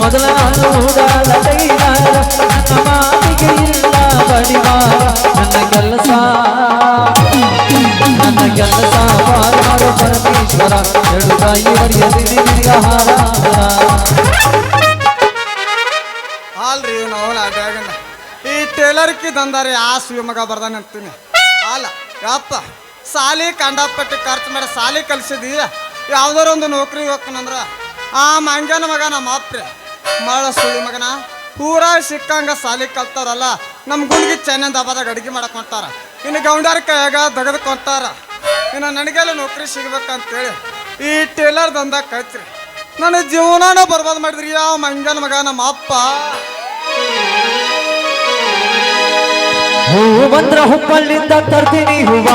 ಮೊದಲ ಟೈಲರ್ ನನ್ನ ಮಾತಿಗೆ ಇಲ್ಲ ಬಡಿವಾರ. ನನ್ನ ನನ್ನ ಪರಮೇಶ್ವರ. ಅಲ್ರಿ ಅಡ್ಯಾಗಂದ ಈ ಟೇಲರ್ಕಿ ದಂದಾರಿ ಆ ಸುಯ ಮಗ ಬರ್ದಾನೆ ಅಂತೀನಿ. ಅಲ್ಲ ಯಪ್ಪ, ಸಾಲಿ ಕಂಡಪಟ್ಟು ಖರ್ಚು ಮಾಡಿ, ಸಾಲಿ ಕಲ್ಸಿದಿ ಯಾವ್ದಾರ ಒಂದು ನೌಕರಿ ಹೋಗ್ತಾನಂದ್ರ, ಆ ಮಂಗನ ಮಗ ನಮ್ಮ ಅಪ್ರೆ. ಮಳ ಸುಳಿ ಮಗನ. ಪೂರಾ ಸಿಕ್ಕಂಗ ಸಾಲಿ ಕಲ್ತಾರಲ್ಲ ನಮ್ಮ ಗುಂಡಿಗೆ ಚೆನ್ನಂದ ಹಬ್ಬದಾಗ ಅಡಿಗೆ ಮಾಡಕ್ ಹೊಂಟಾರ. ಇನ್ನು ಗೌಂಡಾರ ಕೈಯಾಗ ದಗದ್ ಕೊಂತಾರ ಇನ್ನು ನನಗೆಲ್ಲ ನೌಕರಿ ಸಿಗ್ಬೇಕಂತೇಳಿ ಈ ಟೇಲರ್ ದಂದ ಕಚ್ರಿ ನನ್ನ ಜೀವನಾನ ಬರ್ಬಾದ್ ಮಾಡಿದ್ರಿ ಯಾವ ಮಂಗನ ಮಗ, ನಮ್ಮ ಅಪ್ಪ. ಹೂವು ಬಂದ್ರ ಹುಪ್ಪಲ್ಲಿಂದ ತರ್ತೀನಿ ಹೂವ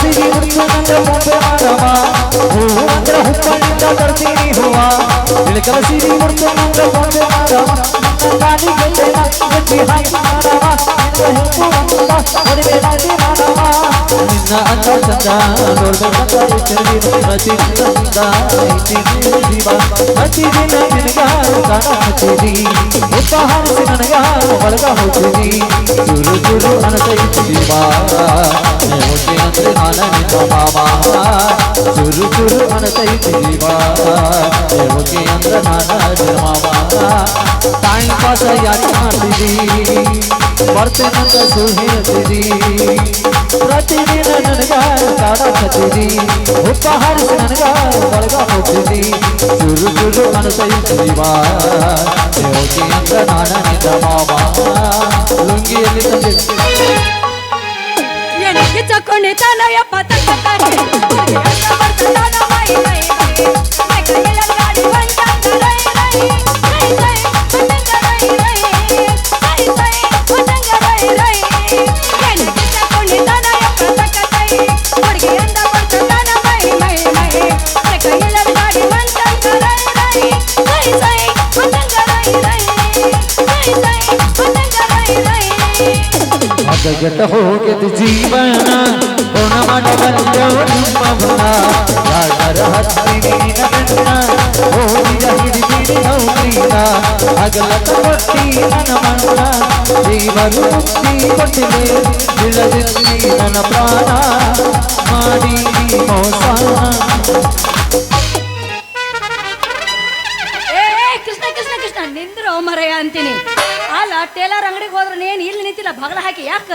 ಸಿರಿ ಮುಟ್ಟು ನನ್ನ ಮುಂದೆ ಮಾಡವ ಹೂವು ಬಂದ್ರ ಹುಪ್ಪಲ್ಲಿಂದ ತರ್ತೀನಿ ಹೂವ ಇಳಕಲ ಸಿರಿ ಮುಟ್ಟು ನನ್ನ ಮುಂದೆ ಮಾಡವ ನನ್ನ ಗಾಡಿ ಗೆಲ್ಲೆ ಗಟ್ಟಿ ಹಾಕಿ ಮಾಡವ ನಿನ್ನ ಹೆಪ್ಪು ಅಂದ ಮದುವೆ ರಾಜಿ ಮಾಡವ ನಿನ್ನ ಅಂದ ಚಂದ ನೋಡ್ಬೇಕಂತ ಚೆಲ್ಲಿ ಪ್ರತಿ ಚಂದ ಐತಿ ಜೀವ ಪ್ರತಿ ದಿನ ನಿನಗಾರು ಕಾಣ ಹಚ್ಚಿದಿ ಉಪ್ಪ ಹಾರಿಸಿ ನನಗಾರು ಒಳಗ ಹೋಗ್ತೀನಿ ಚುರು ಚುರು ಅನಸೈತಿ ಜೀವ ಹೋಗಿ ಅಂದ್ರೆ ನಾನ ನಿನ್ನ ಮಾವ ಚುರು ಚುರು ಅನಸೈತಿ ಜೀವ ಹೋಗಿ ಅಂದ್ರೆ ನಾನ ನಿನ್ನ ಮಾವ ಟೈಮ್ ಪಾಸ್ ಯಾಕೆ ಮಾಡ್ತಿದಿ ಬರ್ತೇನಂತ ಸುಳ್ಳು ಹೇಳ್ತಿದಿ ಪ್ರತಿದಿನ ನನಗ ಕಾಡ ಕತ್ತಿದಿ ಉಪ್ಪ ಹಾರಿಸಿ ನನಗ ಒಳಗ ಹೋಗ್ತಿದಿ ಚುರು ಚುರು ಅನಸೈತಿವ ಹೋಗಿ ಅಂತ ನಾನ ನಿನ್ನ ಮಾವ ಲುಂಗಿಯಲ್ಲಿ ತಂದಿದ್ದೆ ಎನಕ್ಕೆ ಚಕ್ಕೊಂಡಿ ತಾನಯ್ಯಪ್ಪ ತಕ್ಕ ತಾನೆ ಹುಡುಗಿ ಅಗಗಟ ಹೋಗಿದ ಜೀವನ ಗುಣ ಮಾಡಬಲ್ಲ ನಿಮ್ಮ ಬಲ ಯಾರ ಹತ್ತಿನಿ ನನ್ನ ಓದಿದ ಹಿಡಿದಿರಿ ನೌಕರಿನ ಅಗಲತ ಕೊಟ್ಟಿ ನನ್ನ ಮಣ್ಣ ದೇವರು ಮುಕ್ತಿ ಕೊಟ್ಟಿದೆ ಇಲ್ಲದಿದ್ದಿ ನನ್ನ ಪ್ರಾಣ ಮಾಡಿ ಮೋಸ ಏ ಕೃಷ್ಣ ನಿಂದ್ರು ಮರಯ್ಯ ಅಂತೀನಿ. ಅಲ್ಲ ಟೇಲರ್ ಅಂಗಡಿಗೆ ಹೋದ್ರೆ ನೀನು ಇಲ್ಲಿ ನಿಂತಿಲ್ಲ ಬಗಲ ಹಾಕಿ ಯಾಕ?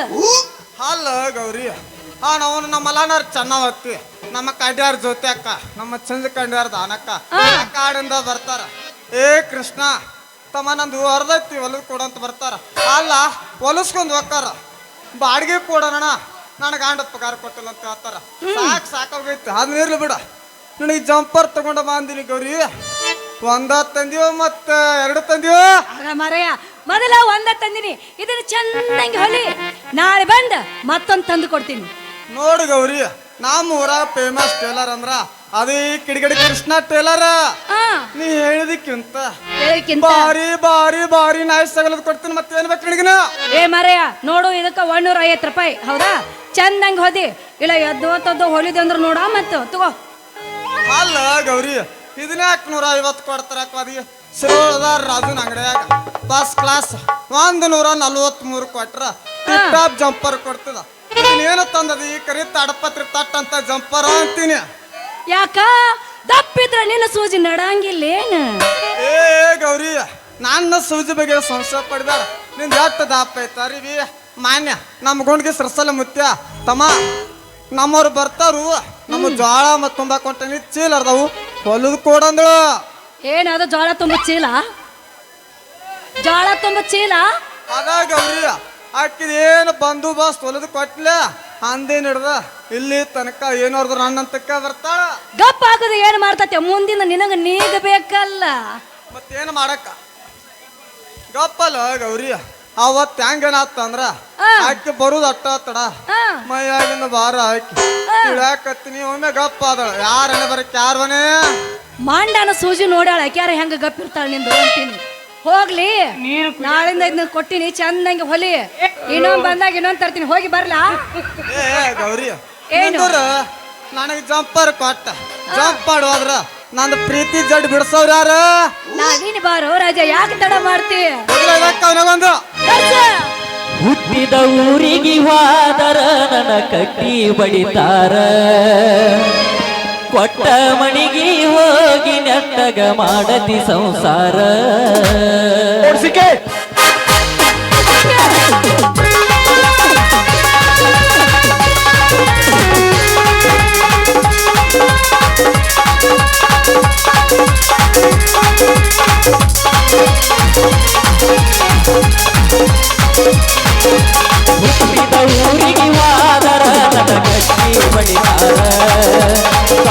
ಅಲ್ಲ ಗೌರಿ ಆ ನಾವು ನಮ್ಮ ಮಲಾನವ್ರು ಚೆನ್ನಾಗತ್ತಿ ನಮ್ಮ ಕಂಡ್ಯಾರ ಜೊತೆ ಅಕ್ಕ ನಮ್ಮ ಚಂದ ಕಂಡ್ಯಾರ ದಾನಕ್ಕ ಕಾಡಿಂದ ಬರ್ತಾರ. ಏ ಕೃಷ್ಣ ತಮ್ಮ ನಂದು ಹೊರದೈತಿ ಹೊಲದ್ ಕೊಡಂತ ಬರ್ತಾರ. ಅಲ್ಲ ಹೊಲಸ್ಕೊಂಡ್ ಹೋಗ್ತಾರ ಬಾಡಿಗೆ ಕೊಡೋಣ ನನಗೆ ಆಂಡದ ಪಗಾರ ಕೊಟ್ಟಿಲ್ಲ ಅಂತ ಹೇಳ್ತಾರ. ಸಾಕ್ ಸಾಕಾಗೈತಿ ಅದ್ ನೀರ್ಲಿ ಬಿಡ. ನನಗೆ ಜಂಪರ್ ತಗೊಂಡ ಬಂದಿನಿ ಗೌರಿ. ಒಂದ ತಂದಿಯೋ ಮತ್ತ ಎರಡು ತಂದಿವು ಆಗ ಮರಯ್ಯ ಮೊದಲ ಒಂದ ತಂದಿನಿ. ಇದನ್ನ ಚೆನ್ನಾಗಿ ಹೊಲಿ. ನಾಳೆ ಬಂದ ಮತ್ತೊಂದು ತಂದು ಕೊಡ್ತೀನಿ. ನೋಡು ಗೌರಿ ನಮ್ಮ ಊರಾಗ ಫೇಮಸ್ ಟೇಲರ್ ಅಂದ್ರ ಅದೇ ಕಿಡಿಗಡಿ ಕೃಷ್ಣ ಟೇಲರ್ ನೀ ಹೇಳಿದಕ್ಕಿಂತ ಬಾರಿ ಬಾರಿ ಬಾರಿ ನಾಯಿ ಸಗಲದ್ ಕೊಡ್ತೀನಿ ಮತ್ತೆ ಏನ್ ಬೇಕು ನಿನಗಿನ ಏ ಮರಯ್ಯ ನೋಡು ಇದಕ್ಕ ಒಂದೂರ ಐವತ್ತು ರೂಪಾಯಿ. ಹೌದಾ? ಚಂದಂಗ್ ಹೋದಿ ಇಲ್ಲ ಎದ್ದು ಹೊಲಿದೆ ಅಂದ್ರೆ ನೋಡ ಮತ್ತು ತಗೋ. ಅಲ್ಲ ಗೌರಿ ಇದನ್ನ ಯಾಕೆ ನೂರ ಐವತ್ತು ಕೊಡ್ತಾರ ಅದಿ ಸಿರೋಳದ ರಾಜನ ಅಂಗಡಿಯಾಗ. ಫಸ್ಟ್ ಕ್ಲಾಸ್ ಒಂದು ನೂರ ನಲ್ವತ್ತ್ ಮೂರು ಕೊಟ್ರ ಟಾಪ್ ಜಂಪರ್ ಕೊಡ್ತದ. ಏನು ತಂದದ? ಈ ಕರಿ ತಡಪತ್ರಿ ತಟ್ ಅಂತ ಜಂಪರ್ ಅಂತೀನಿ. ಯಾಕ? ದಪ್ಪಿದ್ರ ನಿನ್ನ ಸೂಜಿ ನಡಂಗಿಲ್ಲ ಏನು ಏ ಗೌರಿ ನನ್ನ ಸೂಜಿ ಬಗ್ಗೆ ಸಂಶಯ ಪಡ್ಬೇಡ. ನಿಂದ ಎಷ್ಟು ದಪ್ಪ ಐತಾರಿ ಮಾನ್ಯ ನಮ್ಮ ಗುಂಡ್ಗೆ ಸರಸಲ ಮುತ್ಯ. ತಮ್ಮ ನಮ್ಮವ್ರು ಬರ್ತಾರು. ನಮ್ಮ ಜೋಳ ಮತ್ತು ತುಂಬಾ ಅರ್ದವು ಹೊಲದ ಕೊಡಂದಳು ಏನದು ಜೋಳ ತುಂಬ ಚೀಲ? ಜೋಳ ತುಂಬ ಚೀಲ? ಅದ ಗೌರಿ ಆಕಿದ ಏನು ಬಂದು ಬಸ್ ಹೊಲದ ಕೊಟ್ಲ? ಅಂದೇನ್ ಹಿಡ್ದ ಇಲ್ಲಿ ತನಕ ಏನೋರ್ದು ನನ್ನಂತಕ್ಕ ಬರ್ತಾಳ ಗಪ್ಪ ಹಾಕದ ಏನ್ ಮಾಡ್ತತೆ? ಮುಂದಿನ ನಿನಗ ನೀಗ ಬೇಕಲ್ಲ. ಮತ್ತೇನು ಮಾಡಕ್ಕ? ಗಪ್ಪಲ್ಲ ಗೌರಿ ಅವತ್ತು ಹೆಂಗೇನಾತ ಅಂದ್ರ? ಆ. ಆಕಿ ಬರುದು ಅಟ್ಟ ತಡ ಮೈಯಾಗಿನ ಭಾರ ಹಾಕಿ. ಇಳಾಕತ್ತೀನಿ ಒಮ್ಮೆ ಗಪ್ಪ ಆದಳ. ಯಾರನ್ನ ಬರಕ್ ಯಾರವನೇ ಮಾಂಡನ ಸೂಜಿ ನೋಡ್ಯಾಳ ಯಾಕ್ಯಾರ ಹೆಂಗ ಗಪ್ಪಿರ್ತಾಳ ನಿಂದು ಅಂತೀನಿ. ಹೋಗ್ಲಿ ನಾಳಿಂದ ಇದನ್ನ ಕೊಟ್ಟಿನಿ ಚಂದಂಗೆ ಹೊಲಿ. ಇನ್ನೊಂದ್ ಬಂದಾಗ ಇನ್ನೊಂದ್ ತರ್ತೀನಿ. ಹೋಗಿ ಬರ್ಲಾ? ಏ ಗೌರಿ. ಏನು? ನನಗೆ ಜಂಪರ್ ಕೊಟ್ಟ. ಜಂಪ್ ಮಾಡುವಾದ್ರ ನಂದು ಪ್ರೀತಿ ಜಡ್ ಬಿಡ್ಸೋರ್ ಯಾರು? ನಾವೀನಿ ಬಾರೋ ರಾಜ ಯಾಕೆ ತಡ ಮಾಡ್ತಿ? ಅವನಗೊಂದು ಕರ್ಸ. ಹುಟ್ಟಿದ ಊರಿಗೆ ವಾದರ ನನ ಕಟ್ಟಿ ಬಡಿತಾರ. ಕೊಟ್ಟ ಮಣಿಗೆ ಹೋಗಿ ನೆಟ್ಟಗ ಮಾಡತಿ ಸಂಸಾರ. ಹುಟ್ಟಿದ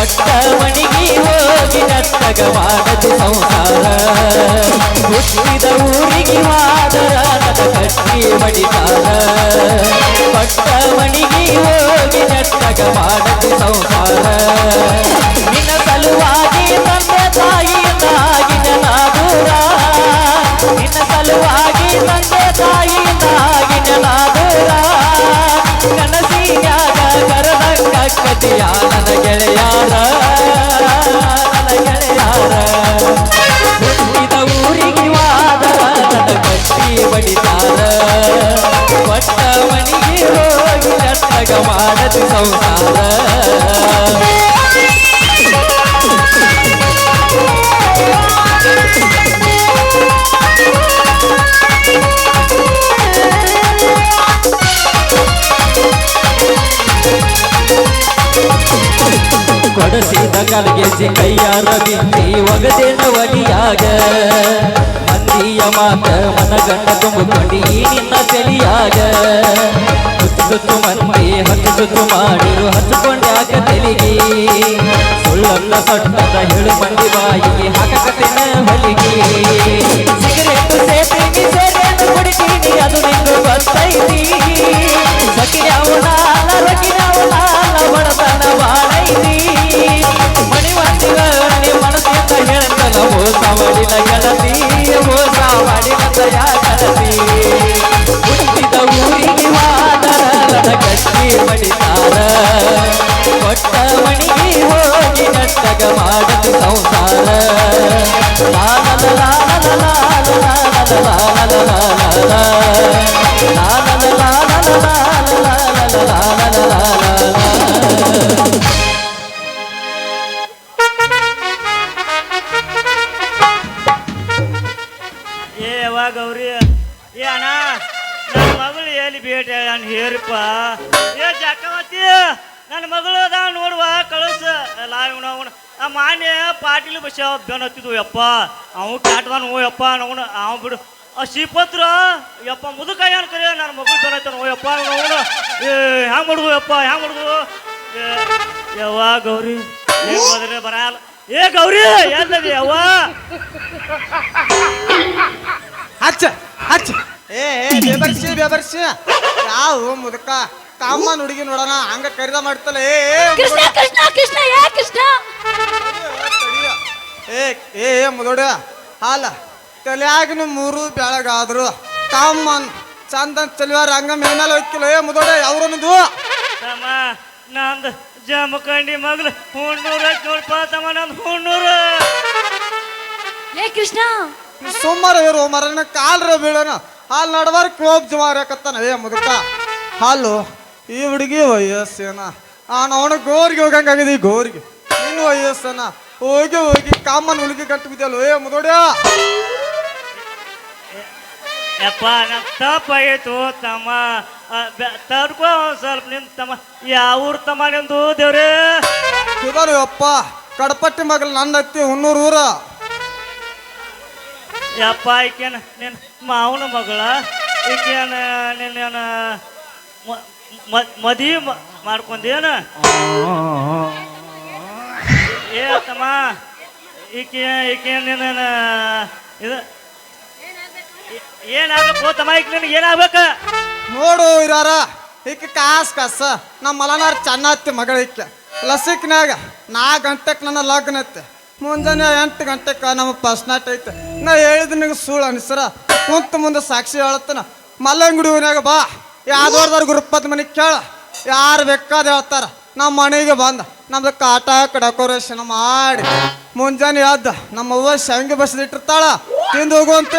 ಕೊಟ್ಟ ಮಣಿಗೆ ಹೋಗಿ ನಟ್ಟಗ ಮಾಡದು ಸಂಸಾರ. ಹುಟ್ಟಿದ ಊರಿಗೆ ಮಾದರ ಕಟ್ಟಿ ಮಡಿದಾರ ಕೊಟ್ಟ ಮಣಿಗೆ ಹೋಗಿ ನಟ್ಟಗ ಮಾಡದು ಸಂಸಾರ. ನಿನ್ನ ಸಲುವಾಗಿ ತಂದೆ ತಾಯಿಯ ತಾಗಿನ ನಾದೂರ. ನಿನ್ನ ಸಲುವಾಗಿ ತಂದೆ ತಾಯಿಯ ತಾಗಿನ ನಾದೂರ. ಕನಸಿಯಾಗ ಕರದಂಗ ಕತಿಯಾಲನ ಗೆಳೆಯಾರ ಗೆಳೆಯಾರ. ಹುಟ್ಟಿದ ಊರಿಗೆ ವಾದ ಹೋಗಿ ಮಾಡತಿ ಸಂಸಾರ. ಕಾಲ ಗೆಜ್ಜೆ ಕೈಯಾರ ಬಿಂದಿ ಒಗದೆ ನವಡಿಯಾಗ ಮಂದಿಯ ಮಾತ ಮನಗಂಡ ತುಂಬಿಕೊಂಡು ನಿನ್ನ ತೆಲಿಯಾಗ. ಸುತ್ತು ಮನ್ಮೈ ಹತ್ತು ಸುತ್ತು ಮಾಡಿ ಹಚ್ಚಿಕೊಂಡಾಗ ತೆಲಿಗೆ. ಸುಳ್ಳಲ್ಲ ಸಣ್ಣದ ಹೇಳು ಮಂದಿ ಬಾಯಿಗೆ ಹಾಕಕತೆ ಹೊಲಿಗೆ. ಸಿಗರೆಟ್ಟು ಸೇರಿ ಸೇರಿ ಕುಡಿತೀನಿ ಅದು ನಿನ್ನ ಬರ್ತೈತಿ. ಸಖಿ ಕೊಟ್ಟ ಮಣಿಗೆ ಹೋಗಿ ನಟ್ಟಗ ಮಾಡಲು ಸಂಸಾರ ಲಾಲಲ ಲಾಲಲ ಲಾಲಲ ಲಾಲಲ ಲಾಲಲ ಲಾಲಲ ಲಾಲಲ ಲಾಲಲ ಲಾಲಲ ಏ, ಯಾವಾಗ ಗೌರಿ ಏ, ಅಣ್ಣ. ನನ್ನ ಮಗಳು ಎಲ್ಲಿ ಭೇಟಿ ನಾನು ಹೇರಿಪ್ಪ? ಏ ಜಕ್ಕಮತಿ ನನ್ನ ಮಗಳು ಅದ ನೋಡುವ, ಕಳಿಸ. ಎಲ್ಲ ಅವನು. ಆ ಮಾನ್ಯ ಪಾಟೀಲ್ ಬಸ್ ಬೆನ್ ಯಪ್ಪ. ಅವ್ ಕಾಟ್ದಾನ ಓ ಯಪ್ಪ ಅವನು ಅವ್ ಬಿಡು. ಆ ಶ್ರೀಪತ್ರ, ಯಪ್ಪ, ಮುದುಕ ಏನ್ ಕರೆ? ನನ್ನ ಮಗಳು ಬೆನ್ ಓ ಯಪ್ಪ ಅವನು ಏ, ಹ್ಯಾಂಗ ಮಾಡುದು, ಯಪ್ಪ, ಹ್ಯಾಂಗ ಮಾಡುದು? ಯವ್ವ, ಗೌರಿ. ಏನ್ ಹೋದ್ರೆ ಬರಲ್ಲ. ಏ, ಗೌರಿ ಎಲ್ಲದಿ ಯವ್ವ? ಹಚ್ಚ ಹಚ್ಚ. ಏ ಏ ಬೇಬರ್ಸಿ ಬೇಬರ್ಸಿ ಯಾವ ಮುದಕ? ತಮ್ಮ ಹುಡುಗಿ ನೋಡೋಣ ಹಂಗ ಕರಿದ ಮಾಡ್ತಲ್ಲ ಏ ಏ, ಕೃಷ್ಣ ಕೃಷ್ಣ ಕೃಷ್ಣ ಯಾ ಕೃಷ್ಣ. ಏ ಏ ಏ ಮುದೋಡ ಹಾಲ. ತಲೆಯಾಗಿನ ಮೂರು ಬೆಳಗಾದ್ರು. ತಮ್ಮ ಚಂದ ಚಲಿವಾರ ಹಂಗ ಮೇನಲ್ಲಿ ಹೋಗ್ತಿಲ್ಲ ಏ ಮುದೋಡ ಅವ್ರನ್ನದು ತಮ್ಮ ನಂದು ಜಮಖಂಡಿ ಮಗಳು ಹುಣ್ಣೂರ ನೋಡ್ಪ ತಮ್ಮ ನಂದು ಹುಣ್ಣೂರ. ಏ ಕೃಷ್ಣ. ಸುಮಾರು ಇರು ಮರನ ಕಾಲ್ರ ಬೀಳನ ಹಾಲ್ ನಡ್ವಾರ ಕ್ಲೋಬ್ ಜಮಾರಕತ್ತಾನ ಏ ಮುದುಕ ಹಾಲು ಈ ಹುಡುಗಿ ವಯಸ್ಸೇನ? ನಾನು ಅವನು ಗೋರಿಗೆ ಹೋಗಂಗಾಗಿದೆ ಗೋರಿಗೆ. ನಿನ್ನ ವಯಸ್ಸನ? ಹೋಗಿ ಹೋಗಿ ಕಾಮನ್ ಹುಡುಗಿ ಗಂಟು ಬಿದ್ದಲ್ಲ ಏ ಮುದೋಡ್ಯ? ಯಪ್ಪ ನನ್ ತಪ್ಪಾಯ್ತು ತಮ್ಮ. ತಡ್ಕೋ ಸ್ವಲ್ಪ ನಿನ್ ತಮ್ಮ. ಯಾವ ಊರು ತಮ್ಮ ನಿಂದು ದೇವ್ರೇ? ಇದಾರು ಅಪ್ಪ ಕಡಪಟ್ಟಿ ಮಗಲ್ ನನ್ನ ಹತ್ತಿ ಹುನ್ನೂರು ಊರ. ಯಪ್ಪ ಈಕೇನ ನಿನ್ ಮಾವನ ಮಗಳ, ಈಕೇನ ನಿನ್ನ ಮದಿ ಮಾಡ್ಕೊಂಡೇನ? ಏ ತಮ್ಮ ಈಕೆ ಈಕೆ ನಿನ್ನ ಇದು ಏನಾಗಬೇಕು ತಮ್ಮ ಈಕೆ ನಿನಗೆ ಏನಾಗ್ಬೇಕ? ನೋಡು ಇರಾರ, ಈಕೆ ಕಾಸ್ ಕಾಸ ನಮ್ಮ ಮಲನಾರ್ ಮಗಳ ಈಕೆ ಲಸಿಕ್ನಾಗ ನಾ ಗಂಟೆಕ್ ನನ್ನ ಲಗ್ನ ಮುಂಜಾನೆ ಎಂಟು ಗಂಟೆಗೆ ನಮ್ಮ ಫಸ್ಟ್ ನೈಟ್ ಐತೆ. ನಾ ಹೇಳಿದ ನಿನಗೆ ಸುಳ್ಳು ಅನಿಸ್ರ? ಕುಂತ ಮುಂದೆ ಸಾಕ್ಷಿ ಹೇಳತ್ತನ. ಮಲ್ಲಂಗುಡಿ ಬಾ. ಯಾವ್ದವ್ರದಾರ ಗುರುಪದ ಮನೆ ಕೇಳ. ಯಾರು ಬೇಕಾದ ಹೇಳ್ತಾರ. ನಮ್ಮ ಮನೆಗೆ ಬಂದ. ನಮ್ದು ಕಾಟ ಡೆಕೋರೇಷನ್ ಮಾಡಿ. ಮುಂಜಾನೆ ಎದ್ದ. ನಮ್ಮ ಅವ್ವ ಬಸದಿಟ್ಟಿರ್ತಾಳ ಬಸ್ದಿಟ್ಟಿರ್ತಾಳ ತಿಂದು ಹೋಗು ಅಂತ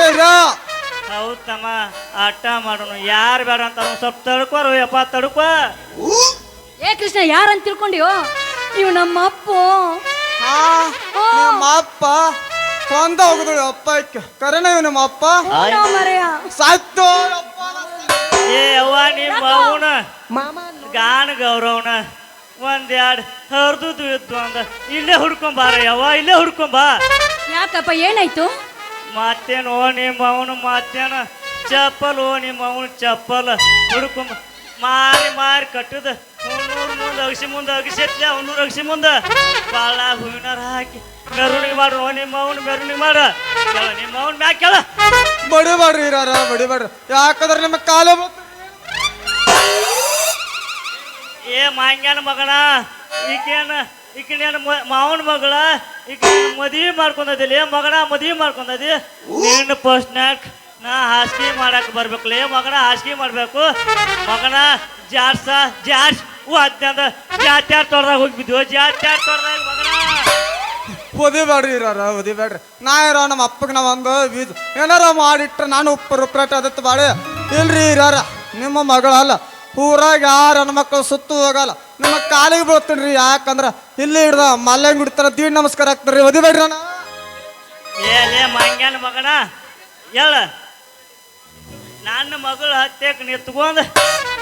ಹೌದ್ ತಮ್ಮ ಆಟ ಮಾಡೋಣ ಯಾರು ಬೇಡ ಅಂತ ಸ್ವಲ್ಪ ತಡ್ಕೋರು ಯಪ್ಪ ತಡ್ಕೋ. ಏ ಕೃಷ್ಣ ಯಾರಂತ ತಿಳ್ಕೊಂಡಿಯೋ? ಇವ್ ನಮ್ಮ ಅಪ್ಪು. ನಿಮ್ಮ ಅಪ್ಪ ಕೊಂದ ಹೋಗಿದ್ರು ಅಪ್ಪ ಇಕ್ಕ ಕರೆನ ನಿಮ್ಮ ಅಪ್ಪ. ಸಾಯ್ತು ಏ ಅವ್ವ ನಿಮ್ಮ ಅವನ ಗಾನ ಗೌರವನ ಒಂದೆರಡು ಹರಿದು ಇತ್ತು ಅಂದ. ಇಲ್ಲೇ ಹುಡ್ಕೊಂಬಾರ ಯವ್ವ ಇಲ್ಲೇ ಹುಡ್ಕೊಂಬಾ ಯಾಕಪ್ಪ ಏನಾಯ್ತು? ಮತ್ತೇನು ನಿಮ್ಮ ಅವನು ಮತ್ತೇನು? ಚಪ್ಪಲ್ ಓ ನಿಮ್ಮ ಅವನು ಚಪ್ಪಲ್. ಹುಡ್ಕೊಂಬ ಮಾರಿ ಮಾರಿ ಕಟ್ಟದ. ಹುಣ್ಣೂರು ಮುಂದೆ ಅಗಸಿ ಮುಂದೆ ಅಗಸಿತ್ಲೆ ಹುಣ್ಣೂರು ಅಗಸಿ ಮುಂದೆ. ಬಾಳ ಹೂವಿನಾರ ಹಾಕಿ ಮೆರವಣಿಗೆ ಮಾಡ್ರು ನಿಮ್ಮ ಅವನು ಮೆರವಣಿಗೆ ಮಾಡ. ಕೇಳ ನಿಮ್ಮ ಅವನ್ ಮ್ಯಾಕ್ ಕೇಳ. ಬಡಿಬೇಡ್ರಿ ಇರಾರ ಬಡಿಬೇಡ್ರಿ. ಯಾಕಂದ್ರೆ ನಿಮ್ಮ ಕಾಲ ಏ ಮಾಂಗ್ಯಾನ ಮಗನ ಈಕೇನ ಈಕಿನೇನು ಮಾವನ ಮಗಳ ಇಕೆ ಮದುವೆ ಮಾಡ್ಕೊಂಡದಿಲ್ಲ ಏ ಮಗನ ಮದುವೆ ಮಾಡ್ಕೊಂಡದಿ. ನೀನು ಫಸ್ಟ್ನ್ಯಾಕ್ ನಾ ಹಾಸಿಗೆ ಮಾಡಕ್ ಬರ್ಬೇಕಲ್ಲ ಮಗನ ಹಾಸಿಗೆ ಮಾಡ್ಬೇಕು. ಮಗನ ಜಾಡ್ಸ ಜಾಡ್ಸ್. ಹತ್ತಂದ ಜಾತ್ಯಾರ್ ತೊಡ್ದಾಗ ಹೋಗಿ ಬಿದ್ದು ಜಾತ್ಯಾರ್ ಮಗನ? ಒದಿಬೇಡ್ರಿ ಇರಾರ ಒದಿಬೇಡ್ರಿ ನಾ ಇರೋ ನಮ್ಮ ಅಪ್ಪಗೆ ನಾವು ಒಂದು ಬೀಜ. ಏನಾರ ಮಾಡಿಟ್ರೆ ನಾನು ಉಪ್ಪು ರುಪ್ರೇಟ್ ಅದತ್ತು ಬಾಳೆ. ಇಲ್ರಿ ಇರೋರ ನಿಮ್ಮ ಮಗಳಲ್ಲ. ಊರಾಗ ಯಾರ ಹೆಣ್ಮಕ್ಳು ಸುತ್ತು ಹೋಗಲ್ಲ. ನಿಮ್ಮ ಕಾಲಿಗೆ ಬೀಳ್ತೀನಿ ರೀ ಯಾಕಂದ್ರ ಇಲ್ಲಿ ಹಿಡ್ದ ಮಲ್ಲಂಗ್ ಹಿಡ್ತಾರ ದೀಡ್ ನಮಸ್ಕಾರ ಹಾಕ್ತಾರ್ರಿ ಒದಿಬೇಡ್ರಿ ಅಣ್ಣ. ಏ ಲೇ ಮಾಂಗ್ಯಾನ ಮಗನ. ಹೇಳ. ನನ್ನ ಮಗಳು ಹತ್ಯಕ್ಕೆ ನಿಂತ್ಕೊಂಡು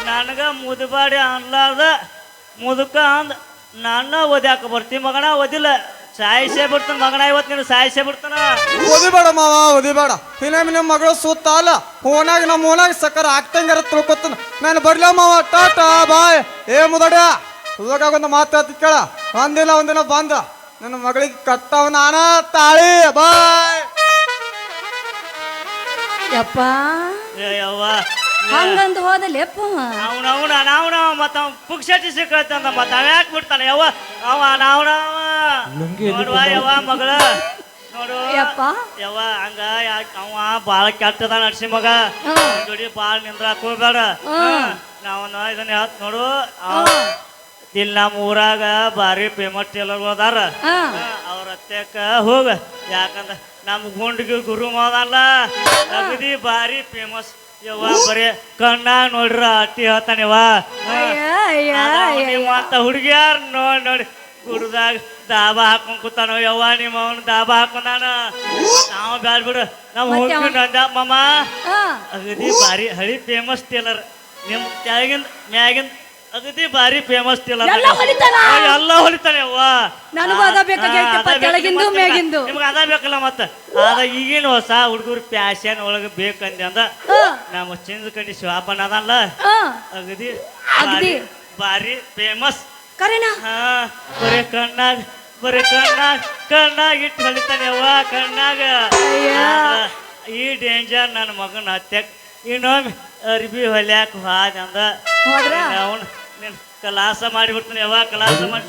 ನನಗೆ ಮುದುಬಾಡಿ ಅನ್ಲಾರ್ದ ಮುದುಕ ಅಂದ ನನ್ನ ಓದ್ಯಾಕ ಬರ್ತಿ ಮಗನ ಓದಿಲ್ಲ. ಸಾಯಿಸೇ ಬಿಡ್ತಾನ ಮಗನ ಇವತ್ತು ನೀನು ಸಾಯಿಸೇ ಬಿಡ್ತಾನ. ಓದಿಬೇಡ ಮಾವ ಓದಿಬೇಡ. ಇನ್ನೊಮ್ಮೆ ನಿಮ್ಮ ಮಗಳು ಸುತ್ತ ಅಲ್ಲ ಓನಾಗ ನಮ್ಮ ಓನಾಗ ಸಕ್ಕರ ಆಗ್ತಂಗಾರ ತಿಳ್ಕೊತಾನ. ನಾನು ಬರ್ಲ ಮಾವ ಟಾಟಾ ಬಾಯ್. ಏ ಮುದಡ ಹೋಗಾಗ ಒಂದು ಮಾತಾಡ್ತಿ ಕೇಳ. ಒಂದಿನ ಒಂದಿನ ಬಂದ. ನನ್ನ ಮಗಳಿಗೆ ಕಟ್ಟವ ನಾನ ತಾಳಿ ಬಾಯ್. ಯಪ್ಪ. ಯವ್ವ ಹಂಗಂದು ಹೋದಲ್ಲೆಪ್ಪ ಅವನ ಅವನ ನಾವನ ಮತ್ತ ಅವ ಪುಕ್ಷಟಿ ಸಿಕ್ಕಂದ ಮತ್ತ ಅವ ಯಾಕೆ ಬಿಡ್ತಾನೆ ಯವ್ವ? ಅವ ನಾವನ ಎಲ್ಲಿ ನೋಡುವ ಯವ್ವ ಮಗಳ. ನೋಡು. ಯಪ್ಪ. ಯವ್ವ ಹಂಗ ಯಾಕೆ ಅವ ಬಾಳ ಕೆಟ್ಟದ ನಡ್ಸಿ ಮಗ. ಹಾ. ಅವ್ನ್ ಜೋಡಿ ಬಾಳ ನಿಂದ್ರಾಕ್ ಹೋಗ್ಬೇಡ ಹಾ. ನಾವನ್ನ ಇದನ್ನ ಹೇಳ್ತ ನೋಡು. ಅವ- ಇಲ್ಲಿ ನಮ್ಮ ಊರಾಗ ಭಾರಿ ಫೇಮಸ್ ಟೇಲರ್ ಅದಾರ. ಹಾ. ಅವ್ರ ಹತ್ಯಕ್ಕ ಹೋಗ. ಯಾಕಂದ್ರ ನಮ್ಮ ಗುಂಡಿಗೆ ಗುರು ಮಾದಲ್ಲ ಅಗದಿ ಭಾರಿ ಫೇಮಸ್ ಯವ್ವ ಬರೀ ಕಣ್ಣ ನೋಡ್ರ ಅತ್ತಿ ಹೇಳ್ತಾನೆವ ಅಯ್ಯ ನಿಮ್ಮಂತ ಹುಡುಗಿಯಾರ ನೋಡಿ ನೋಡಿ. ಗುಡ್ದಾಗ ದಾಬಾ ಹಾಕೊಂಡ್ ಕೂತಾನ ಯವ್ವ ನಿಮ್ಮ ಅವನು ದಾಬಾ ಹಾಕೊಂಡಾನ. ನಾವು ಬ್ಯಾಡ ಬಿಡು. ನಮ್ಮ ಹೋಗಿ ನಂದ ಮಮ್ಮ ಅಗದಿ ಭಾರಿ ಹಳಿ ಫೇಮಸ್ ಟೇಲರ್ ನಿಮ್ ಕೆಳಗಿಂದ ಮ್ಯಾಗಿಂದ ಅಗದಿ ಭಾರಿ ಫೇಮಸ್ ಎಲ್ಲ ಹೊಲಿತಾನ? ಎಲ್ಲ ಅವ್ವ. ನನಗೂ ಅದ ಬೇಕಾಗೈತಪ್ಪ, ಅದ ಬೇಕು ಕೆಳಗಿಂದು, ಮತ್ತೆ ಆದ ನಿಮ್ಗೆ ಅದ ಬೇಕಲ್ಲ ಮತ್ತ? ಅದ ಈಗಿನ ಹೊಸ ಹುಡುಗರು ಪ್ಯಾಶನ್ ಒಳಗೆ ಬೇಕಂದ ಅಂದ. ಹಾ. ನಮ್ಮ ಚಿಂದ ಕಂಡಿ ಶಿವಾಪನ ಅದಲ್ಲ ಅಗದಿ ಅಗದಿ. ಭಾರಿ- ಭಾರಿ ಫೇಮಸ್ ಕರೆನಾ? ಹಾ ಬರೀ ಕಣ್ಣಾಗ ಬರೀ ಕಣ್ಣಾಗ ಕಣ್ಣಾಗ ಇಟ್ಟು ಹೊಲಿತಾನೆ ಅವ್ವ ಕಣ್ಣಾಗ. ಅಯ್ಯ. ಈ ಡೇಂಜರ್ ನನ್ನ ಮಗನ ಹತ್ಯಕ್ ಇನ್ನೊಮ್ಮೆ ಅರ್ಬಿ ಹೊಲ್ಯಾಕ ಹಾದ ಅಂದ. ಹೋದ್ರ? ಅವನು ನಿನ್ ಕಲಾಸ ಮಾಡಿಬಿಡ್ತೀನಿ ಯಾವಾಗ ಕಲಾಸ ಮಾಡಿ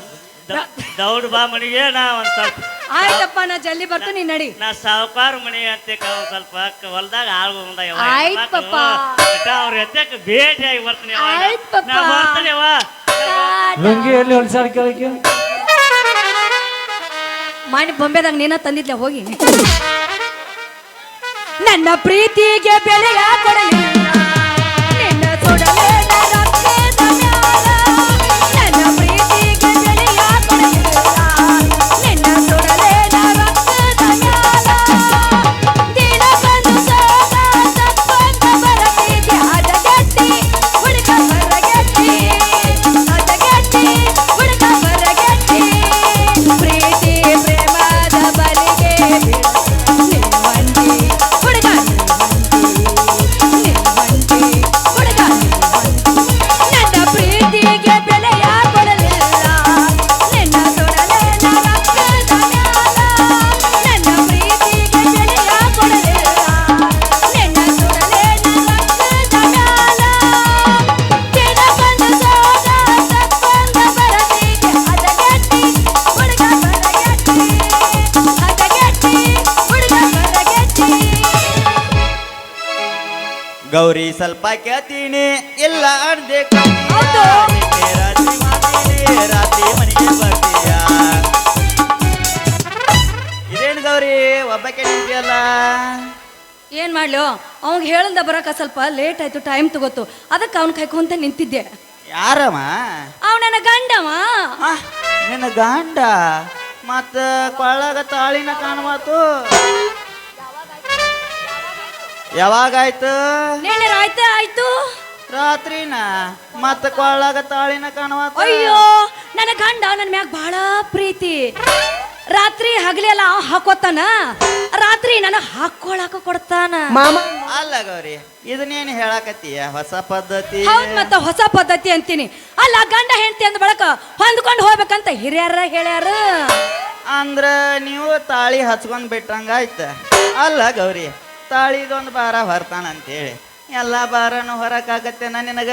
ದ- ದೌಡ್ ಬಾ ಮನಿಗೆ ನಾ ಒಂದ್ ಸ್ವಲ್ಪ ಆಯ್ತಪ್ಪ ನಾ ಜಲ್ದಿ ಬರ್ತೀನಿ ನಡಿ ನಾ ಸಾವುಕಾರ ಮನಿ ಅಂತ ಒಂದ್ ಸ್ವಲ್ಪ ಕ- ಹೊಲ್ದಾಗ ಆಳು ಬಂದ ಯಾವ ಆಯ್ತ್ ಪಪ್ಪ. ಅವ್ರ ಎತ್ತಕ್ಕೆ ಭೇಟಿಯಾಗಿ ಬರ್ತೀನಿ ಯವ್ವ. ಆಯ್ತ್. ನಾ ಬರ್ತೀನಿ ಯವ್ವ. ಲುಂಗಿ ಎಲ್ಲಿ ಕೇಳಕ್ಕೆ ಮಾಡಿ ಬೊಂಬೆದಾಗ ನೀನ ತಂದಿದ್ಲೆ ಹೋಗಿ ನನ್ನ ಪ್ರೀತಿಗೆ ಬೆಲೆಯ ಕೊಡಲಿಲ್ಲ ನನ್ನ ಸ್ವಲ್ಪ ಕೇಳ್ತೀನಿ. ಇಲ್ಲ ಅರ್ಧೆ. ರಾತ್ರಿ ಮಾಡ್ತೀನಿ ರಾತ್ರಿ ಮನೆಗೆ ಬರ್ತೀಯ? ಇದೇನು ಗೌರಿ ಒಬ್ಬಕ್ಕೆ ನಿಂತಿಯಲ್ಲ ಏನ್ ಮಾಡ್ಲು? ಅವಂಗ ಹೇಳ್ದ ಬರಕ ಸ್ವಲ್ಪ ಲೇಟ್ ಆಯ್ತು ಟೈಮ್ ತಗೋತು. ಅದಕ್ಕೆ ಅವ್ನ ಕಾಯ್ಕೊಂತ ನಿಂತಿದ್ದೆ. ಯಾರಮ್ಮ? ಅವ್ ನನ್ನ ಗಂಡವ. ಆ, ನಿನ್ನ ಗಂಡ? ಮತ್ತ ಕೊಳ್ಳಾಗ ತಾಳಿನ ಕಾಣವಾತು? ಯಾವಾಗಾಯ್ತು? ನೆನ್ನೆ ಆಯ್ತಾ ಆಯ್ತು. ರಾತ್ರಿನ? ಮತ್ತ ಕೊಳ್ಳಾಗ ತಾಳಿನ ಕಾಣುವ ಅಯ್ಯೋ ನನ್ನ ಗಂಡ ನನ್ನ ಮ್ಯಾಗ ಬಹಳ ಪ್ರೀತಿ. ರಾತ್ರಿ ಹಗಲೆಲ್ಲ ಹಾಕೋತಾನ. ರಾತ್ರಿ ನನ್ನ ಹಾಕೊಳಕ ಕೊಡ್ತಾನ. ಅಲ್ಲ ಗೌರಿ ಇದನ್ನೇನು ಹೇಳಕತ್ತೀಯ? ಹೊಸ ಪದ್ಧತಿ? ಹೌದ್ ಮತ್ತ ಹೊಸ ಪದ್ಧತಿ ಅಂತೀನಿ. ಅಲ್ಲ ಗಂಡ ಹೆಂಡತಿ ಅಂದ ಬಳಕ ಹೊಂದ್ಕೊಂಡು ಹೋಗ್ಬೇಕಂತ ಹಿರಿಯರ ಹೇಳ್ಯಾರ. ಅಂದ್ರ ನೀವು ತಾಳಿ ಹಚ್ಕೊಂಡ್ ಬಿಟ್ಟಂಗಾಯ್ತ. ಅಲ್ಲ ಗೌರಿ ತಾಳಿದೊಂದು ಭಾರ ಹೊರ್ತಾನ ಅಂತೇಳಿ. ಎಲ್ಲ ಭಾರನು ನಾ ನಿನಗ?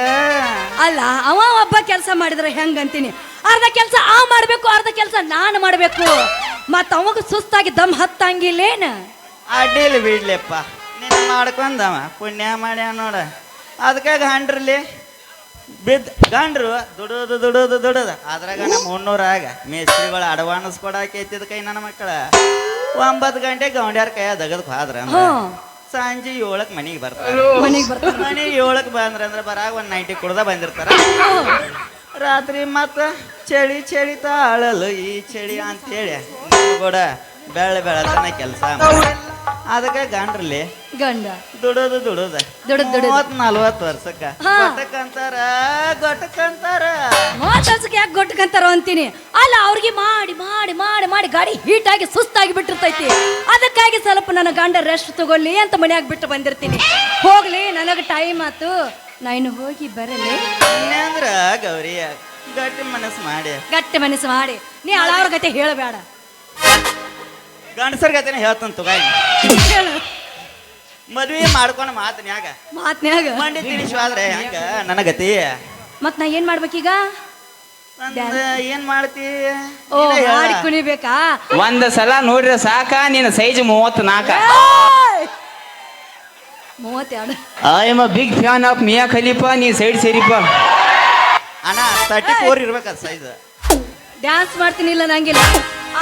ಅಲ್ಲ ಅವ ಒಬ್ಬ ಕೆಲಸ ಮಾಡಿದ್ರೆ ಹೆಂಗ್ ಅಂತೀನಿ ಅರ್ಧ ಕೆಲಸ ಆ ಮಾಡ್ಬೇಕು ಅರ್ಧ ಕೆಲಸ ನಾನು ಮಾಡ್ಬೇಕು. ಮತ್ತ ಅವಾಗ ಸುಸ್ತಾಗಿ ದಮ್ ಹತ್ತಂಗಿಲ್ಲೇನ? ಅಡ್ಡಿಲ್ ಬಿಡ್ಲೆಪ್ಪ. ನಿನ್ನ ಮಾಡ್ಕೊಂಡವ ಪುಣ್ಯ ಮಾಡ್ಯ ನೋಡ. ಅದಕ್ಕೆ ಗಂಡ್ರಲ್ಲಿ ಬಿದ್ದ ಗಂಡ್ರು ದುಡೋದು ದುಡೋದು ದುಡೋದು. ಅದ್ರಾಗ ನಮ್ಮ ಮುನ್ನೂರಾಗ ಮೇಸ್ತ್ರಿಗಳು ಅಡ್ವಾನ್ಸ್ ಎತ್ತಿದ ಕೈ ನನ್ನ ಮಕ್ಕಳ. ಒಂಬತ್ತು ಗಂಟೆ ಗೌಂಡ್ಯಾರ ಕೈಯ ದಗದಕ್ಕೆ ಹೋದ್ರ. ಸಂಜೆ ಏಳಕ್ ಮನೆಗೆ ಬರ್ತಾರೆ. ಮನೆಗೆ ಬರ್ತಾರೆ. ಮನೆಗೆ ಏಳಕ್ಕೆ ಬಂದ್ರ ಅಂದ್ರೆ ಬರಾಗ ಒಂದು ನೈಂಟಿ ಕುಡ್ದ ಬಂದಿರ್ತಾರ. ರಾತ್ರಿ ಮತ್ತ ಚಳಿ ಚಳಿ ತಾಳಲು ಈ ಚಳಿ ಅಂತೇಳಿ. ಕೂಡ ಬೆಳ ಬೆಳತನ ಕೆಲಸ ಅದಕ್ಕೆ ಗಂಡ್ರಲ್ಲಿ ಗಂಡ. ದುಡೋದು ದುಡೋದ. ದುಡದ್ ದುಡದ್. ಮೂವತ್ ನಲ್ವತ್ ವರ್ಷಕ್ಕ. ಹಾ. ಗೊಟ್ಟಕ್ಕಂತಾರ ಗೊಟ್ಟಕ್ಕಂತಾರ ಮಾತಾಡ್ಸಕ್ಕೆ ಯಾಕೆ ಗೊಟ್ಟಕಂತಾರ ಅಂತೀನಿ. ಅಲ್ಲ ಅವ್ರಿಗೆ ಮಾಡಿ ಮಾಡಿ ಮಾಡಿ ಮಾಡಿ ಗಾಡಿ ಹೀಟ್ ಆಗಿ ಸುಸ್ತಾಗಿ ಬಿಟ್ಟಿರ್ತೈತಿ. ಅದಕ್ಕಾಗಿ ಸ್ವಲ್ಪ ನನ್ನ ಗಂಡ ರೆಸ್ಟ್ ತಗೊಳ್ಳಿ ಅಂತ ಮನ್ಯಾಗ ಬಿಟ್ಟು ಬಂದಿರ್ತೀನಿ. ಹೋಗ್ಲಿ ನನಗೆ ಟೈಮ್ ಆತು. ನಾ ಇನ್ನು ಹೋಗಿ ಬರಲಿ. ಅಂದ್ರ ಗೌರಿ ಗಟ್ಟಿ ಮನಸ್ಸು ಮಾಡಿ. ಗಟ್ಟಿ ಮನಸ್ಸು ಮಾಡಿ. ನೀ ಅಳಾವ್ರ ಗತೆ ಹೇಳಬೇಡ. ಗಂಡಸರ್ ಗತಿನ ಹೇಳ್ತಾನ ತುಗಾಯಿ ಮದ್ವೆ ಮದ್ವಿ ಮಾಡ್ಕೊಂಡು ಮಾತನ್ಯಾಗ. ಮಾತ್ನ್ಯಾಗ? ಮಂಡಿ ತಿನಿಸ್ವಾದ್ರೆ ಹಂಗ ನನ್ನ ಗತಿ? ಮತ್ ನಾ ಏನ್ ಮಾಡ್ಬೇಕೀಗ? ನಂದ ಏನ್ ಮಾಡ್ತಿ? ಓ ನೀನೇ ಹೇಳ. ಹಾಡಿ ಕುಣಿಬೇಕಾ? ಒಂದ್ ಸಲ ನೋಡ್ರಿ ಸಾಕ ನಿನ್ನ ಸೈಜ್ ಮೂವತ್ತ್ ನಾಲ್ಕ! ಮೂವತ್ತೆರಡು. I am a big fan of Mia Khalifa ನೀ ಸೈಡ್ ಸೇರಿಪ್ಪ. ಅಣ್ಣ ತರ್ಟಿ ಫೋರ್ ಸೈಜ್ ಡ್ಯಾನ್ಸ್ ಮಾಡ್ತೀನಿ ಇಲ್ಲ ನಂಗಿಲ್ಲ.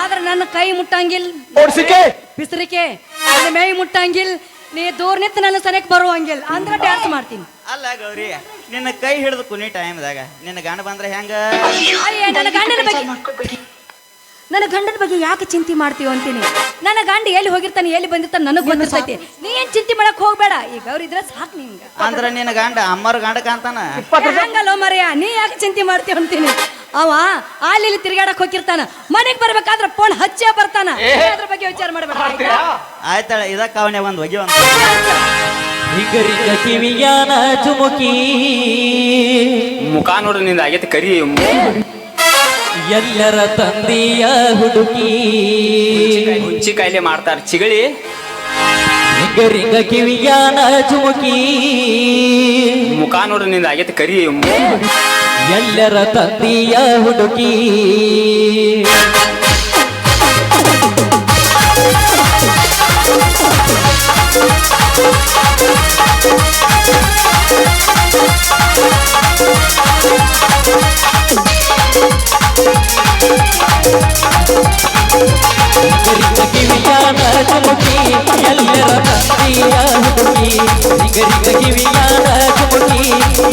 ಆದ್ರೆ ನನ್ನ ಕೈ ಮುಟ್ಟಂಗಿಲ್ಲ. ಬಿಸಿರಿಕೆ. ನನ್ನ ಮೈ ಮುಟ್ಟಂಗಿಲ್ಲ. ನೀ ದೂರ ನಿಂತು ನನ್ನ ಸನಕ್ ಬರುವಂಗಿಲ್ ಅಂದ್ರೆ ಡ್ಯಾನ್ಸ್ ಮಾಡ್ತೀನಿ. ಅಲ್ಲ ಗೌರಿ ನಿನ್ನ ಕೈ ಹಿಡಿದು ಕುನಿ ಟೈಮ್ದಾಗ ನಿನ್ನ ಗಂಡ ಬಂದ್ರೆ ಹೆಂಗ? ಅಯ್ಯ ನನ್ನ ಗಂಡನ ಬಗ್ಗೆ ನನ್ನ ಗಂಡನ ಬಗ್ಗೆ ಯಾಕೆ ಚಿಂತೆ ಮಾಡ್ತೀವಿ ಅಂತೀನಿ. ನನ್ನ ಗಂಡ ಎಲ್ಲಿ ಹೋಗಿರ್ತಾನೆ ಎಲ್ಲಿ ಬಂದಿರ್ತಾನೆ ನನಗೆ ಗೊತ್ತಿರ್ತೈತಿ ನೀ ಏನ್ ಚಿಂತೆ ಮಾಡಕ್ ಹೋಗ್ಬೇಡ. ಈಗ ಅವ್ರ ಇದ್ರೆ ಸಾಕು ನಿಂಗ. ಅಂದ್ರ ನಿನ್ನ ಗಂಡ ಅಮ್ಮರ ಗಂಡ ಕಾಂತಾನ ಹಂಗಲ್ಲ ಮರೆಯ ನೀ ಯಾಕೆ ಚಿಂತೆ ಮಾಡ್ತೀವಿ ಅಂತೀನಿ. ಅವ ಅಲ್ಲಿ ಇಲ್ಲಿ ತಿರ್ಗಾಡಕ್ ಹೋಗಿರ್ತಾನ. ಮನೆಗ್ ಬರ್ಬೇಕಾದ್ರೆ ಫೋನ್ ಹಚ್ಚ ಬರ್ತಾನ. ಅದ್ರ ಬಗ್ಗೆ ವಿಚಾರ ಮಾಡ್ಬೇಡ ಆಯ್ತಾಳ ಇದಕ್ಕ ಅವನೇ ಒಂದ್ ಒಗಿ ಒಂದು ಹಿಂಗರಿಗ ಕಿವಿಯಾನ ಚುಮುಕಿ. ಮುಖ ನೋಡ್ರಿ ನಿಂದ ಆಗೈತೆ ಕರಿ. ಎಲ್ಲರ ತಂದೆಯ ಹುಡುಕಿ. ಹುಚ್ಚಿ ಕಾಯಿಲೆ ಮಾಡ್ತಾರೆ. ಚಿಗಳಿ. ರಿಂಗ ಕಿವಿಯಾನ ಚುಮುಕಿ. ಮುಖ ನೋಡ್ರಿ ನಿಂದ ಆಗೈತೆ ಕರಿ. ಎಲ್ಲರ ತಂದೆಯ ಹುಡುಗಿ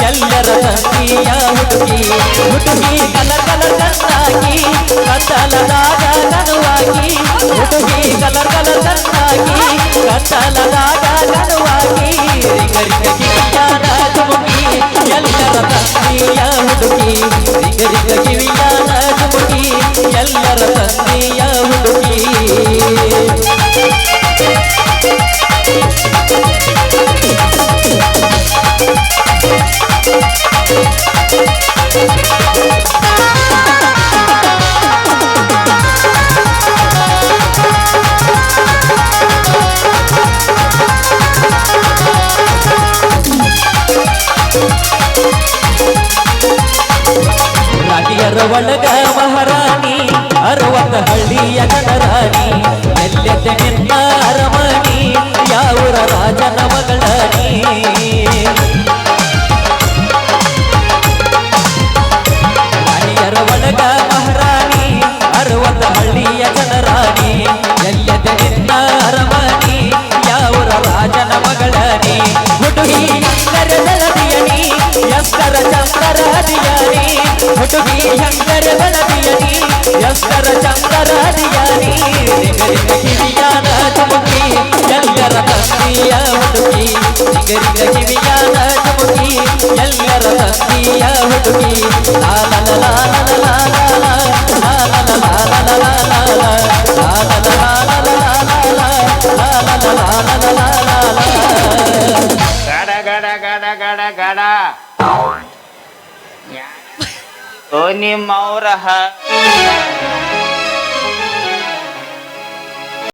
ಎಲ್ಲರ ತಂದೆಯ ಹುಡುಗಿ ಹುಡುಗಿ ಕಲರ್ ಕಲರ್ ಕಣ್ಣಾಗಿ ಕತ್ತಲದಾಗ ಕನುವಾಗಿ ಹುಡುಗಿ ಕಲರ್ ಕಲರ್ ಕಣ್ಣಾಗಿ ಕತ್ತಲದಾಗ ಕನುವಾಗಿ ಕಿವಿಯಾನ ಹುಡುಗಿ ನಿಗರಿಗ ಕಿವಿಯಾನ ಎಲ್ಲರ ತಂದೆಯ ಹುಡುಗಿ ರಾಣಿಯರ ಒಳಗ ಮಹಾರಾಣಿ ತಾಯಿಯ ಗಣರಾಣಿ ಎಲ್ಲೆದ್ದೆ ನಿನ್ನ ಅರಮಣಿ ಯಾವರ ಮಹಾರಾಣಿ, ಅರವತ್ತ ಹಳ್ಳಿಯ ಗಣರಾಣಿ ಎಲ್ಲೆದ್ದೆ ನಿನ್ನ ಅರಮಣಿ ಯಾವರ ರಾಜನ ಮಗಳಾಣಿ ಹುಡುಗಿ ಎಷ್ಟರ ಚಂದರ ಹದಿಯನಿ ನಿಗರಿಗ ಕಿವಿಯಾನ ಚುಮುಕಿ ಎಲ್ಲರ ತಂದಿಯ ಹುಡುಕಿ ನಿಗರಿಗ ಕಿವಿಯಾನ ಚುಮುಕಿ ಎಲ್ಲರ ತಂದಿಯ ಹುಡುಗಿ ಲಾಲ ಲಾಲ ಲಾಲ ಲಾಲ ಗಡ ಗಡ ಗಡ ಗಡ ಗಡ ಓ ನಿಮ್ಮ ಅವ್ರ